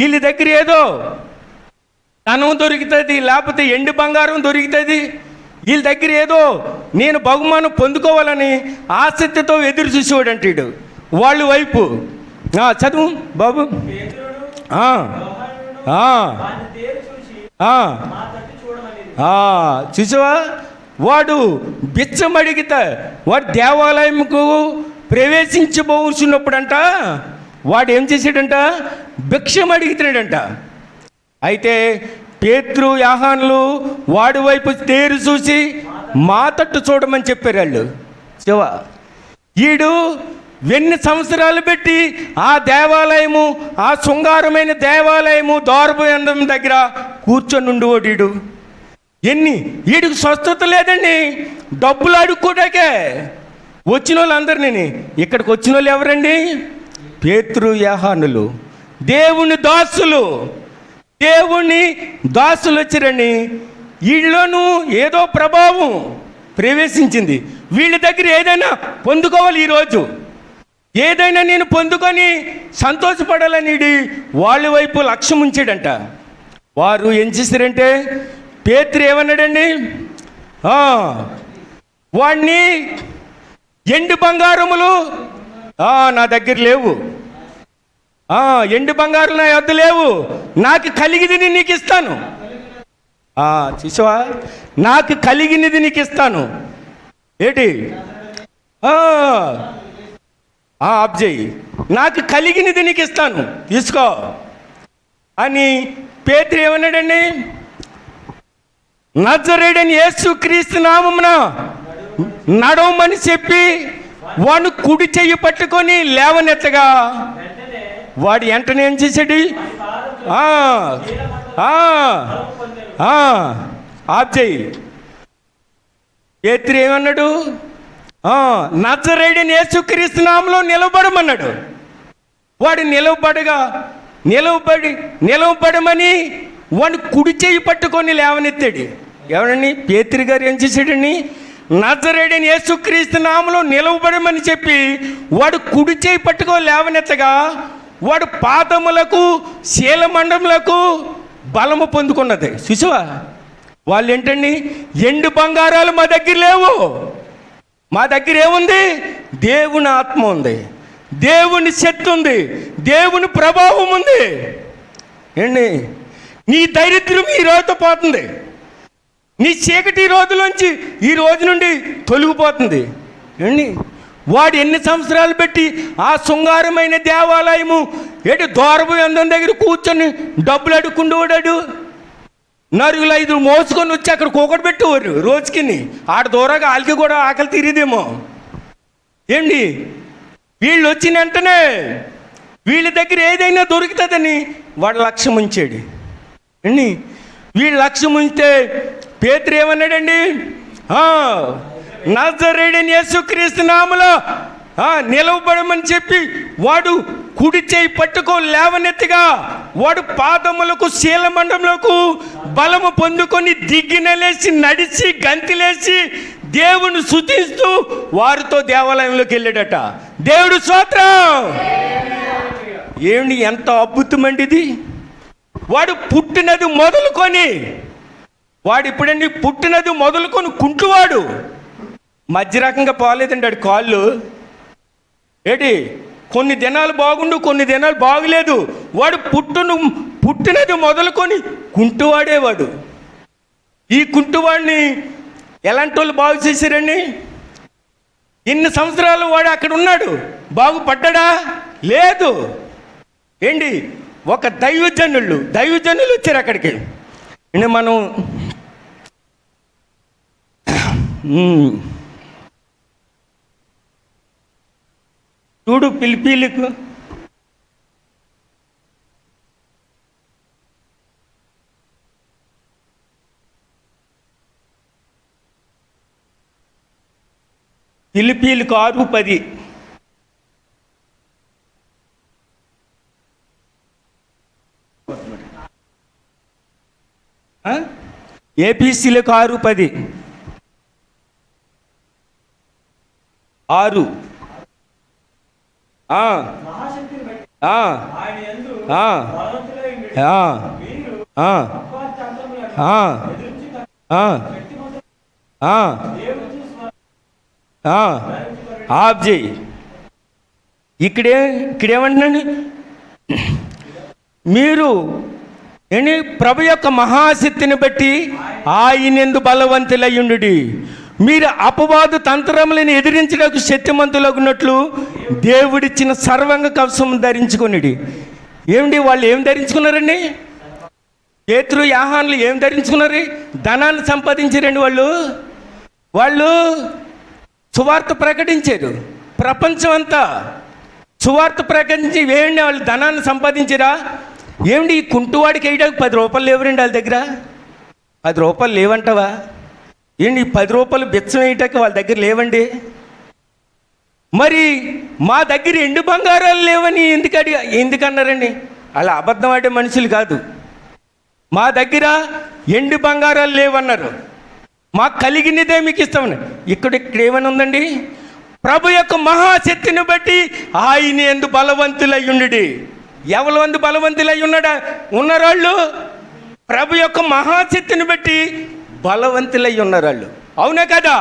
వీళ్ళ దగ్గర ఏదో ధనం దొరుకుతుంది లేకపోతే ఎండు బంగారం దొరుకుతుంది. వీళ్ళ దగ్గర ఏదో నేను బహుమానం పొందుకోవాలని ఆసక్తితో ఎదురు చూసేవాడు అంటాడు. వాళ్ళు వైపు. చదువు బాబు. చూసావా? వాడు బిచ్చం అడిగితే వాడు దేవాలయంకు ప్రవేశించబోతున్నప్పుడంట వాడు ఏం చేశాడంట? భిక్షం అడుగుతున్నాడంట అయితే పేత్రు యాహాన్లు వాడి వైపు తేరు చూసి మా తట్టు చూడమని చెప్పారు వాళ్ళు శివ ఈడు ఎన్ని సంవత్సరాలు పెట్టి ఆ దేవాలయము ఆ శృంగారమైన దేవాలయము దోరబోయందం దగ్గర కూర్చొని ఉండేవాడు ఎన్ని? వీడికి స్వస్థత లేదండి. డబ్బులు అడుక్కోటాకే వచ్చిన వాళ్ళందరినీ ఇక్కడికి వచ్చిన వాళ్ళు ఎవరండి? పేతృ యాహానులు దేవుని దాసులు దేవుని దాసులు వచ్చిరని వీళ్ళలోనూ ఏదో ప్రభావం ప్రవేశించింది. వీళ్ళ దగ్గర ఏదైనా పొందుకోవాలి ఈరోజు. ఏదైనా నేను పొందుకొని సంతోషపడాలని వాళ్ళ వైపు లక్ష్యం ఉంచాడంట. వారు ఏం చేశారంటే పేతురు ఏమన్నాడండి? వాణ్ణి ఎండు బంగారములు నా దగ్గర లేవు. ఎండు బంగారు నా వద్ద లేవు. నాకు కలిగినది నీకు ఇస్తాను చూసావా? నాకు కలిగినది నీకు ఇస్తాను ఏటి? ఆ, చేయి నాకు కలిగినది నీకు ఇస్తాను తీసుకో. అని పేతురు ఏమన్నాడండి? నజరేడని యేసు క్రీస్తు నామమున నడవమని చెప్పి వాడు కుడి చెయ్యి పట్టుకొని లేవనెత్తగా. వాడు వెంటనే ఏం చేశాడు? ఆ, ఆ, ఆఫ్ చేయి. ఏమన్నాడు? నజరేడని యేసుక్రీస్తు నామంలో నిలబడమన్నాడు. వాడు నిలవబడగా నిలవబడి నిలవబడమని వాడిని కుడి చేయి పట్టుకొని లేవనెత్తాడు. ఎవరండి? పేత్రి గారు ఏం చేశాడండి? నజరేడని యేసుక్రీస్తు నామలో నిలవబడమని చెప్పి వాడు కుడి చేయి పట్టుకొని లేవనెత్తగా వాడు పాదములకు శీలమండములకు బలము పొందుకున్నది. చూసావా? వాళ్ళు ఏంటండి ఎండు బంగారాలు మా దగ్గర లేవు. మా దగ్గర ఏముంది? దేవుని ఆత్మ ఉంది. దేవుని శక్తి ఉంది. దేవుని ప్రభావం ఉంది. ఏండి నీ దరిద్రం ఈ రోజుతో పోతుంది. నీ చీకటి ఈ రోజులోంచి ఈ రోజు నుండి తొలగిపోతుంది. ఏండి వాడు ఎన్ని సంవత్సరాలు పెట్టి ఆ శృంగారమైన దేవాలయము ఏడు దూరపు అందం దగ్గర కూర్చొని డబ్బులు అడుక్కుండేవాడు నరుగులు ఐదు మోసుకొని వచ్చి అక్కడ కూకటి పెట్టేవారు రోజుకి ఆడ దూరంగా వాళ్ళకి కూడా ఆకలి తీరేదేమో. ఏంటి? వీళ్ళు వచ్చిన వెంటనే వీళ్ళ దగ్గర ఏదైనా దొరుకుతుందని వాడు లక్ష్యం ఉంచాడు. అండి వీళ్ళు లక్ష్యం ఉంచితే పేతురు ఏమన్నాడండి? నజరేడని యేసుక్రీస్తు నామలో నిలవబడమని చెప్పి వాడు కుడి చేయి పట్టుకో లేవనెత్తిగా వాడు పాదములకు శీలమండములకు బలము పొందుకొని దిగ్గినలేసి నడిచి గంతిలేసి దేవుని శుతిస్తూ వారితో దేవాలయంలోకి వెళ్ళాడట. దేవుడు స్తోత్రం! ఏమిటి ఎంత అద్భుతమండిది? వాడు పుట్టినది మొదలుకొని వాడు ఇప్పుడండి పుట్టినది మొదలుకొని కుంటువాడు. మధ్య రకంగా పోలేదండి వాడి కాళ్ళు. ఏటి? కొన్ని దినాలు బాగుండు కొన్ని దినాలు బాగులేదు. వాడు పుట్టును పుట్టినది మొదలుకొని కుంటువాడేవాడు ఈ కుంటువాడిని ఎలాంటి వాళ్ళు బాగు చేశారండి? ఎన్ని సంవత్సరాలు వాడు అక్కడ ఉన్నాడు. బాగుపడ్డా లేదు. ఏంటి? ఒక దైవజనులు దైవజనులు వచ్చారు అక్కడికి. మనం చూడు పిలిపిలకు పిలిపిలకు ఆరు పది. ఆ? ఏపీసీలకు ఆరు పది. ఆరు. ఆఫ్ చేయి. ఇక్కడే ఇక్కడేమంటున్నాను మీరు ప్రభు యొక్క మహాశక్తిని బట్టి ఆయనెందు బలవంతులయ్యుండు మీరు అపవాదు తంత్రములను ఎదిరించడానికి శక్తిమంతులకున్నట్లు దేవుడిచ్చిన సర్వంగ కవసం ధరించుకునిడి. ఏమిటి వాళ్ళు ఏం ధరించుకున్నారండి? పేతురు యాహాన్లు ఏం ధరించుకున్నారు? ధనాన్ని సంపాదించారండి వాళ్ళు. వాళ్ళు సువార్త ప్రకటించారు. ప్రపంచం అంతా సువార్త ప్రకటించి వేయండి వాళ్ళు ధనాన్ని సంపాదించారా? ఏమిటి ఈ కుంటువాడికి వేయడానికి పది రూపాయలు లేవరండి వాళ్ళ దగ్గర? పది రూపాయలు లేవంటావా? ఏంటి ఈ పది రూపాయలు బిచ్చం వేయటానికి వాళ్ళ దగ్గర లేవండి? మరి మా దగ్గర ఎండు బంగారాలు లేవని ఎందుకు అడిగా? ఎందుకన్నారండి? అలా అబద్ధం ఆడే మనుషులు కాదు. మా దగ్గర ఎండు బంగారాలు లేవన్నారు? మాకు కలిగినదే మీకు ఇస్తామని ఇక్కడ ఇక్కడ ఏమని ఉందండి? ప్రభు యొక్క మహాశక్తిని బట్టి ఆయన ఎందు బలవంతులయ్యుండి ఎవరి వందు బలవంతులై ఉన్నాడా? ఉన్నరాళ్ళు? ప్రభు యొక్క మహాశక్తిని బట్టి బలవంతులై ఉన్నారు వాళ్ళు. అవునా కదా?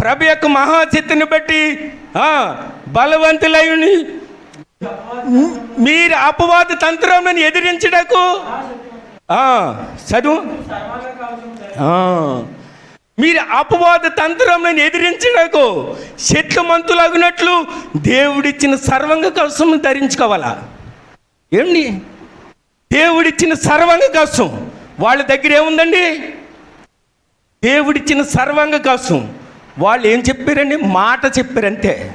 ప్రభు యొక్క మహాశక్తిని బట్టి ఆ, బలవంతులై మీరు అపవాద తంత్రములను ఎదిరించడకు? చదువు. మీరు అపవాద తంత్రములను ఎదిరించడకు శత్రుమంతులగినట్లు దేవుడిచ్చిన సర్వంగ కవసం ధరించుకోవాలా? ఏమండి దేవుడిచ్చిన సర్వంగ కవసం వాళ్ళ దగ్గర ఏముందండి? దేవుడిచ్చిన సర్వంగ కోసం వాళ్ళు ఏం చెప్పారండి? మాట చెప్పారంతే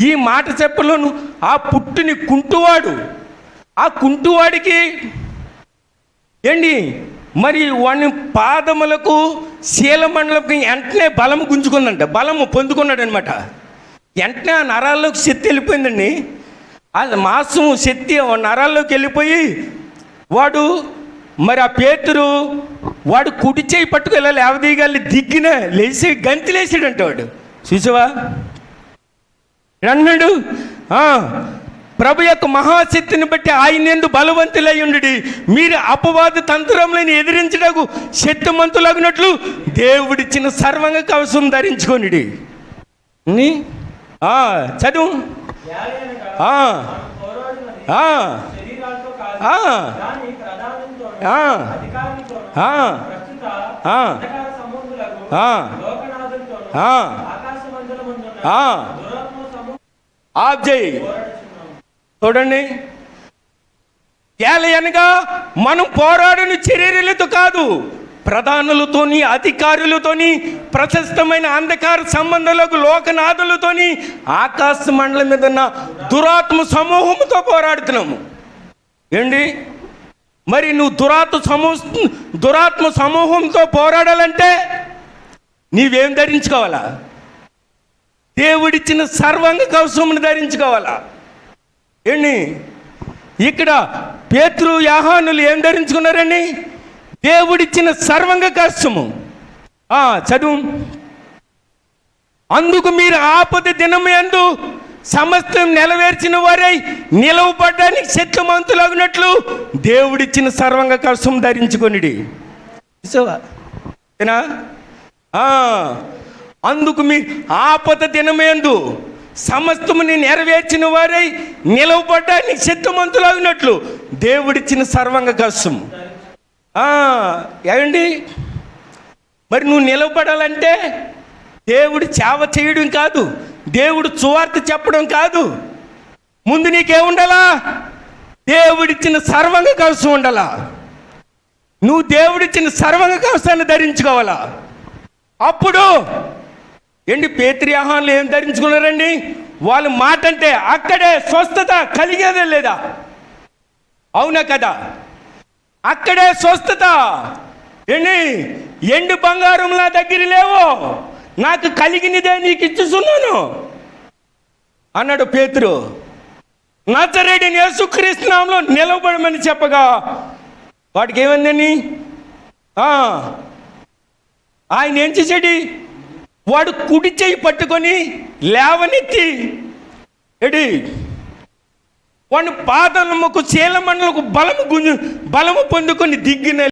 ఈ మాట చెప్పలోను ఆ పుట్టుని కుంటువాడు ఆ కుంటువాడికి ఏండి మరి వాడిని పాదములకు శీలమండలకు వెంటనే బలం గుంజుకుందంట బలము పొందుకున్నాడనమాట. వెంటనే ఆ నరాల్లోకి శక్తి వెళ్ళిపోయిందండి. ఆ మాసం శక్తి నరాల్లోకి వెళ్ళిపోయి వాడు మరి ఆ పేతురు వాడు కుడి చేయి పట్టుకెళ్ళ లేవదీయగాలి దిగ్గిన లేచి గంతి గంతిలేసాడంట వాడు. చూసావా? అన్నాడు ప్రభు యొక్క మహాశక్తిని బట్టి ఆయన ఎందు బలవంతులై ఉండు మీరు అపవాద తంత్రములను ఎదిరించడకు శక్తిమంతులగినట్లు దేవుడిచ్చిన సర్వంగ కవసం ధరించుకొనిడి. చదువు. ఆ. ఆఫ్ చేయి చూడండి. ఏలయనగా మనం పోరాడిన చర్యలతో కాదు ప్రధానులతోని అధికారులతోని ప్రశస్తమైన అంధకార సంబంధాలకు లోకనాథులతోని ఆకాశ మండలం మీద ఉన్న దురాత్మ సమూహంతో పోరాడుతున్నాము. ఏంటి? మరి నువ్వు దురాత్మ సమూహ దురాత్మ సమూహంతో పోరాడాలంటే నీవేం ధరించుకోవాలా? దేవుడిచ్చిన సర్వాంగ కవసమును ధరించుకోవాలా? ఏంటి ఇక్కడ పేతృ యాహానులు ఏం ధరించుకున్నారండి? దేవుడిచ్చిన సర్వంగ కవసము ఆ, చదువు. అందుకు మీరు ఆపద దినము ఎందు సమస్తం నెలవేర్చిన వారై నిలవబడ్డానికి శక్తిమంతులగినట్లు దేవుడిచ్చిన సర్వంగ కవసం ధరించుకొనిడి. అందుకు మీ ఆపద దినమేందు సమస్తముని నెరవేర్చిన వారై నిలవబడ్డానికి శక్తిమంతులగినట్లు దేవుడిచ్చిన సర్వంగ కష్టం ఏమండి? మరి నువ్వు నిలవబడాలంటే దేవుడు చేవ చేయడం కాదు. దేవుడు సువార్త చెప్పడం కాదు. ముందు నీకేముండాలా? దేవుడిచ్చిన సర్వంగ కవసం ఉండాలా. నువ్వు దేవుడిచ్చిన సర్వంగ కవసాన్ని ధరించుకోవాలా? అప్పుడు ఏంటి పేత్రియాహాన్లు ఏం ధరించుకున్నారండి? వాళ్ళ మాట అంటే అక్కడే స్వస్థత కలిగేదే లేదా? అవునా కదా? అక్కడే స్వస్థత. ఏంటి? ఎండు బంగారం నా దగ్గర లేవు. నాకు కలిగినదే నీకు ఇచ్చుతున్నాను అన్నాడు పేతురు. నచ్చరెడ్డిని యేసుక్రీస్తునామంలో నిలబడమని చెప్పగా వాడికి ఏమైందని ఆ, ఆయన ఏం చేసాడు వాడు కుడి చేయి పట్టుకొని లేవనెత్తి ఎడి వాడిని పాదముకు చీలమండలకు బలము గుంజు బలము పొందుకొని దిగ్గిన